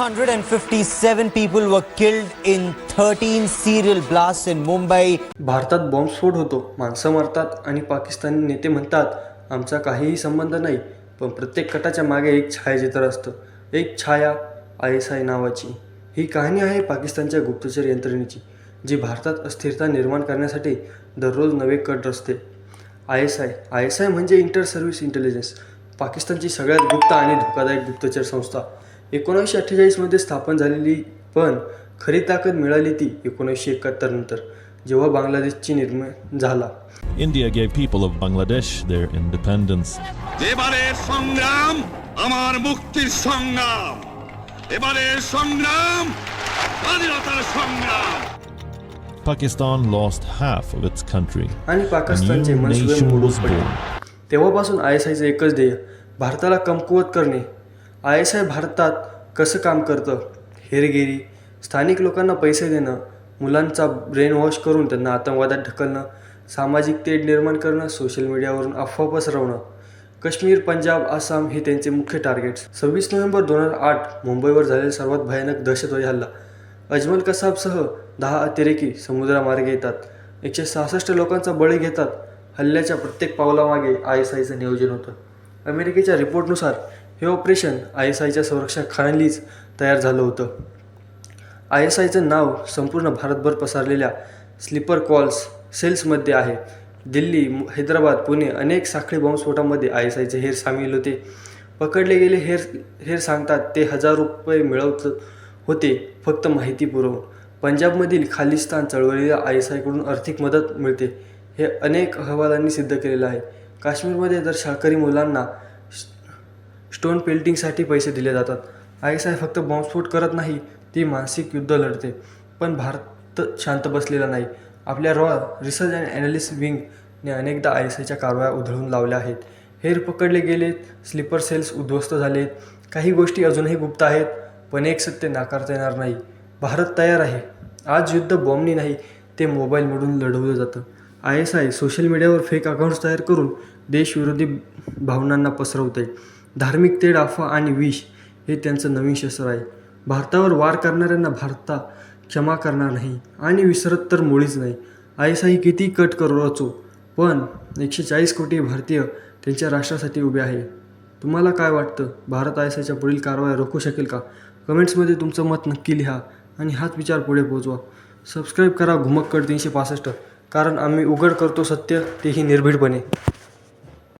457 people were killed in 13 serial blasts in Mumbai. भारतात बॉम्बस्फोट होतो. माणसं मरतात आणि पाकिस्तानी नेते म्हणतात आमचा काहीही संबंध नाही पण प्रत्येक कटाच्या मागे एक छायाचित्र असतं. एक छाया आय एस आय नावाची. ही कहाणी आहे पाकिस्तानच्या गुप्तचर यंत्रणेची जी भारतात अस्थिरता निर्माण करण्यासाठी दररोज नवे कट रचते. I S I. I S I म्हणजे इंटर सर्व्हिस इंटेलिजन्स पाकिस्तानची सगळ्यात गुप्त आणि धोकादायक गुप्तचर संस्था. एकोणीसशे अठ्ठेचाळीसमध्ये स्थापन झालेली पण खरी ताकद मिळाली ती एकोणीसशे एकाहत्तर नंतर जेव्हा बांगलादेशची निर्माण झाला India gave people of Bangladesh their independence. এবারের সংগ্রাম আমার মুক্তির সংগ্রাম এবারের সংগ্রাম স্বাধীনতার সংগ্রাম Pakistan lost half of its country. आणि A पाकिस्तानचे new मनसुबे nation मोडून was पडले born. तेव्हापासून आय एस आयचं एकच ध्येय भारताला कमकुवत करणे आय एस आय भारतात कसं काम करतं? हेरगिरी. स्थानिक लोकांना पैसे देणं मुलांचा ब्रेन वॉश करून त्यांना आतंकवादात ढकलणं सामाजिक तेढ निर्माण करणं सोशल मीडियावरून अफवा पसरवणं. काश्मीर पंजाब आसाम हे त्यांचे मुख्य टार्गेट्स. सव्वीस नोव्हेंबर दोन हजार आठ मुंबईवर झालेला सर्वात भयानक दहशतवादी हल्ला. अजमल कसाबसह दहा अतिरेकी समुद्रामार्गे येतात. एकशे सहासष्ट लोकांचा बळी घेतात. हल्ल्याच्या प्रत्येक पावलामागे आय एस आयचं नियोजन होतं. अमेरिकेच्या रिपोर्टनुसार हे ऑपरेशन आय एस आयच्या संरक्षणाखालीच तयार झालं होतं. आय एस आयचं नाव संपूर्ण भारतभर पसरलेल्या स्लीपर कॉल्स सेल्समध्ये आहे. दिल्ली हैदराबाद पुणे अनेक साखळी बॉम्बस्फोटामध्ये आय एस आयचे हेर सामील होते. पकडले गेले हेर हेर सांगतात ते हजार रुपये मिळवत होते फक्त माहिती पुरवून पंजाबमधील खालिस्तान चळवळीला आय एस आयकडून आर्थिक मदत मिळते हे अनेक अहवालांनी सिद्ध केलेलं आहे. काश्मीरमध्ये तर शाळकरी मुलांना स्टोन पेल्टिंगसाठी पैसे दिले जातात. आय एस आय फक्त बॉम्बस्फोट करत नाही ती मानसिक युद्ध लढते. पण भारत शांत बसलेला नाही. आपल्या रॉ रिसर्च अँड ॲनालिस्ट विंगने अनेकदा आय एस आयच्या कारवाया उधळून लावल्या आहेत. हेर पकडले गेलेत स्लीपर सेल्स उद्ध्वस्त झालेत. काही गोष्टी अजूनही गुप्त आहेत पण एक सत्य नाकारता येणार नाही. भारत तयार आहे. आज युद्ध बॉम्बनी नाही ते मोबाईलमधून लढवलं जातं. आय एस आय सोशल मीडियावर फेक अकाउंट्स तयार करून देशविरोधी भावनांना पसरवते धार्मिक तेढ अफवा आणि विष हे त्यांचं नवीन शस्त्र आहे. भारतावर वार करणाऱ्यांना भारता क्षमा करणार नाही आणि विसरत तर मुळीच नाही. आयसाही किती कट करू रचो पण एकशे चाळीस कोटी भारतीय त्यांच्या राष्ट्रासाठी उभे आहे. तुम्हाला काय वाटतं? भारत आयसाच्या पुढील कारवाया रोखू शकेल का? कमेंट्समध्ये तुमचं मत नक्की लिहा आणि हाच विचार पुढे पोहोचवा सबस्क्राईब करा घुमक्कड तीनशे पासष्ट कारण आम्ही उघड करतो सत्य तेही निर्भीडपणे.